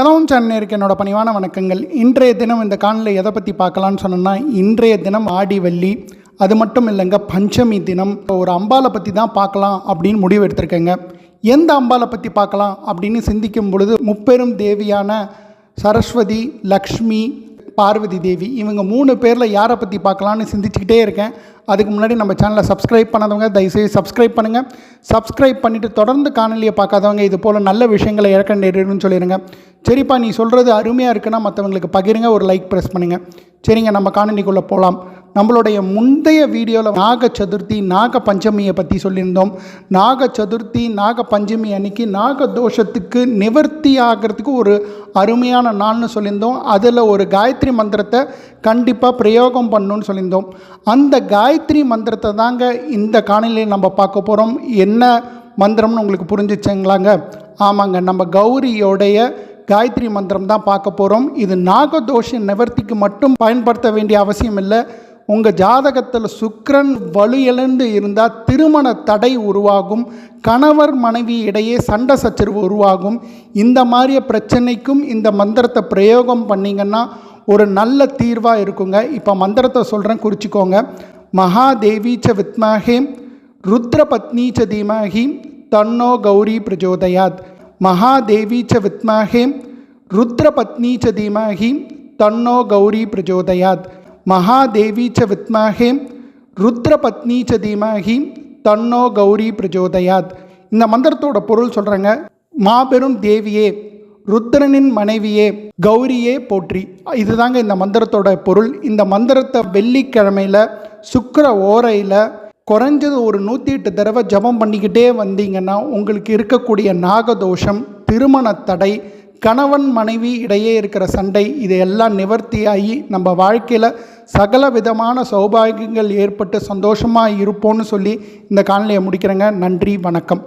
கதவும் சேனலுக்கு என்னோட பணிவான வணக்கங்கள். இன்றைய தினம் இந்த காணொலியில் எதை பற்றி பார்க்கலான்னு சொன்னோன்னா இன்றைய தினம் ஆடி வெள்ளி அது மட்டும் இல்லைங்க பஞ்சமி தினம். ஒரு அம்பாலை பற்றி தான் பார்க்கலாம் அப்படின்னு முடிவு எடுத்திருக்கேங்க. எந்த அம்பாலை பற்றி பார்க்கலாம் அப்படின்னு சிந்திக்கும் பொழுது முப்பெரும் தேவியான சரஸ்வதி லக்ஷ்மி பார்வதி தேவி. இவங்க மூணு பேரில் யாரை பற்றி பார்க்கலான்னு சிந்திச்சுக்கிட்டே இருக்கேன். அதுக்கு முன்னாடி நம்ம சேனலை சப்ஸ்கிரைப் பண்ணாதவங்க தயவுசெய்து சப்ஸ்கிரைப் பண்ணுங்கள் சப்ஸ்கிரைப் பண்ணிவிட்டு தொடர்ந்து காணொலியை பார்க்காதவங்க இது போல் நல்ல விஷயங்களை இறக்க நேரிடுன்னு சொல்லிடுங்க சரிப்பா நீ சொல்கிறது அருமையாக இருக்குன்னா மற்றவங்களுக்கு பகிருங்க ஒரு லைக் ப்ரெஸ் பண்ணுங்கள் சரிங்க நம்ம காணொலிக்குள்ளே போகலாம் நம்மளுடைய முந்தைய வீடியோவில் நாக சதுர்த்தி நாக பஞ்சமியை பற்றி சொல்லியிருந்தோம். நாக சதுர்த்தி நாக பஞ்சமி அன்னைக்கு நாக தோஷத்துக்கு நிவர்த்தி ஆகிறதுக்கு ஒரு அருமையான நாள்னு சொல்லியிருந்தோம். அதில் ஒரு காயத்ரி மந்திரத்தை கண்டிப்பாக பிரயோகம் பண்ணணும்னு சொல்லியிருந்தோம். அந்த காயத்ரி மந்திரத்தை தாங்க இந்த காணொலியில் நம்ம பார்க்க போகிறோம் என்ன மந்திரம்னு உங்களுக்கு புரிஞ்சிச்சுங்களாங்க? ஆமாங்க நம்ம கௌரியோடைய காயத்ரி மந்திரம் தான் பார்க்க போகிறோம் இது நாகதோஷ நிவர்த்திக்கு மட்டும் பயன்படுத்த வேண்டிய அவசியம் இல்லை. உங்கள் ஜாதகத்தில் சுக்கிரன் வலுயிழந்து இருந்தால் திருமண தடை உருவாகும் கணவர் மனைவி இடையே சண்டை சச்சரவு உருவாகும். இந்த மாதிரிய பிரச்சனைக்கும் இந்த மந்திரத்தை பிரயோகம் பண்ணிங்கன்னா ஒரு நல்ல தீர்வாக இருக்குங்க. இப்போ மந்திரத்தை சொல்கிறேன் குறிச்சிக்கோங்க. மகாதேவி ச வித்மஹே ருத்ரபத்னி ச தீமஹி தன்னோ கௌரி பிரஜோதயாத். மகாதேவி ச வித்மஹே ருத்ரபத்னி ச தீமஹி தன்னோ கௌரி பிரஜோதயாத். மகாதேவி ச வித்மஹே ருத்ரபத்னி ச தீமாகி தன்னோ கௌரி பிரஜோதயாத் இந்த மந்திரத்தோட பொருள் சொல்கிறேங்க மாபெரும் தேவியே ருத்ரனின் மனைவியே கௌரியே போற்றி. இதுதாங்க இந்த மந்திரத்தோட பொருள். இந்த மந்திரத்தை வெள்ளிக்கிழமையில் சுக்கிர ஓரையில் குறைஞ்சது ஒரு நூற்றி எட்டு தடவை ஜபம் பண்ணிக்கிட்டே வந்தீங்கன்னா உங்களுக்கு இருக்கக்கூடிய நாகதோஷம் திருமண தடை கணவன் மனைவி இடையே இருக்கிற சண்டை இதையெல்லாம் நிவர்த்தியாகி நம்ம வாழ்க்கையில் சகல விதமான சௌபாகியங்கள் ஏற்பட்டு சந்தோஷமாக இருப்போம்னு சொல்லி இந்த காணொலியை முடிக்கிறேங்க. நன்றி வணக்கம்.